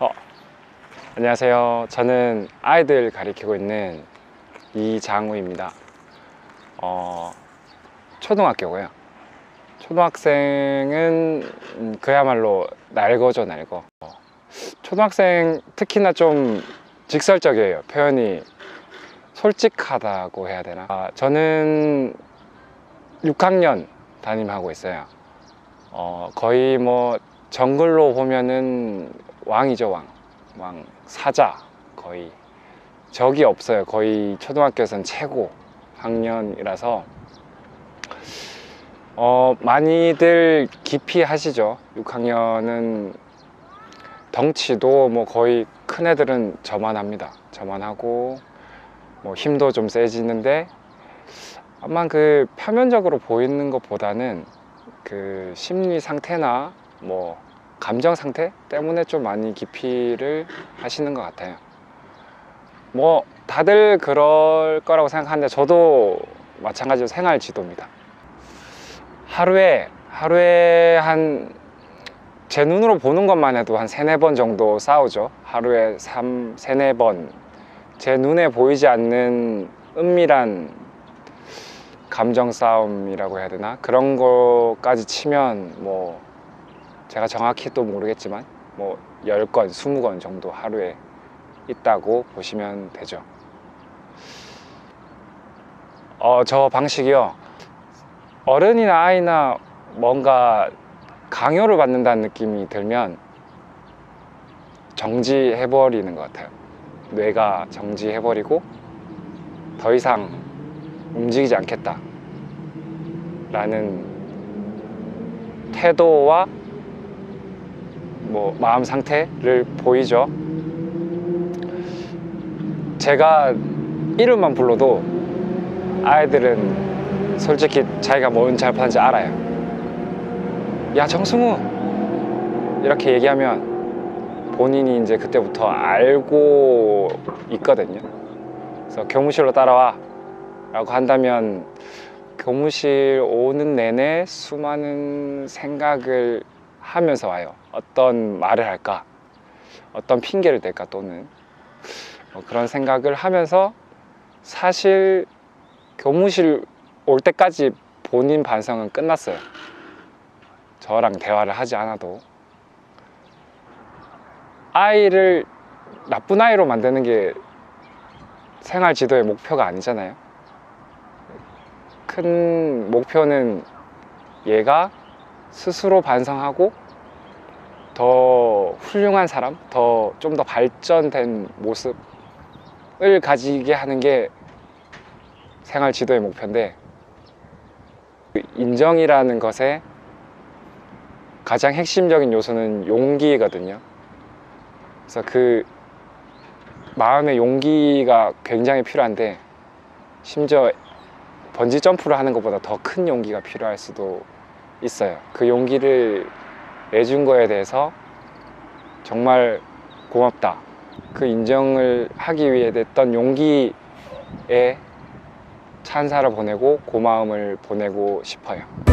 어, 안녕하세요. 저는 아이들 가리키고 있는 이장우입니다. 어, 초등학교고요. 초등학생은 음, 그야말로 날거죠, 날거. 어, 초등학생 특히나 좀 직설적이에요. 표현이 솔직하다고 해야 되나? 아, 저는 6학년 담임하고 있어요. 어, 거의 뭐 정글로 보면은 왕이죠, 왕. 왕 사자 거의 적이 없어요. 거의 초등학교에선 최고 학년이라서 어, 많이들 깊이 하시죠. 6학년은 덩치도 뭐 거의 큰 애들은 저만 합니다. 저만 하고 뭐 힘도 좀 세지는데 아마 그 표면적으로 보이는 것보다는 그 심리 상태나 뭐 감정 상태 때문에 좀 많이 기피를 하시는 것 같아요. 뭐 다들 그럴 거라고 생각하는데 저도 마찬가지로 생활 지도입니다. 하루에 하루에 한 제 눈으로 보는 것만 해도 한 세네 번 정도 싸우죠. 하루에 삼, 세네 번. 제 눈에 보이지 않는 은밀한 감정 싸움이라고 해야 되나? 그런 거까지 치면 뭐 제가 정확히 또 모르겠지만 뭐 10건, 20건 정도 하루에 있다고 보시면 되죠. 어, 저 방식이요. 어른이나 아이나 뭔가 강요를 받는다는 느낌이 들면 정지해버리는 것 같아요. 뇌가 정지해버리고 더 이상 움직이지 않겠다. 라는 태도와 뭐 마음 상태를 보이죠. 제가 이름만 불러도 아이들은 솔직히 자기가 뭔 잘못한지 알아요. 야 정승우 이렇게 얘기하면 본인이 이제 그때부터 알고 있거든요. 그래서 교무실로 따라와 라고 한다면 교무실 오는 내내 수많은 생각을 하면서 와요. 어떤 말을 할까? 어떤 핑계를 댈까? 또는 뭐 그런 생각을 하면서 사실 교무실 올 때까지 본인 반성은 끝났어요. 저랑 대화를 하지 않아도 아이를 나쁜 아이로 만드는 게 생활 지도의 목표가 아니잖아요. 큰 목표는 얘가 스스로 반성하고 더 훌륭한 사람, 더 좀 더 발전된 모습을 가지게 하는 게 생활 지도의 목표인데 그 인정이라는 것에 가장 핵심적인 요소는 용기거든요. 그래서 그 마음의 용기가 굉장히 필요한데 심지어 번지 점프를 하는 것보다 더 큰 용기가 필요할 수도 있어요. 그 용기를 내준 거에 대해서 정말 고맙다. 그 인정을 하기 위해 냈던 용기에 찬사를 보내고 고마움을 보내고 싶어요.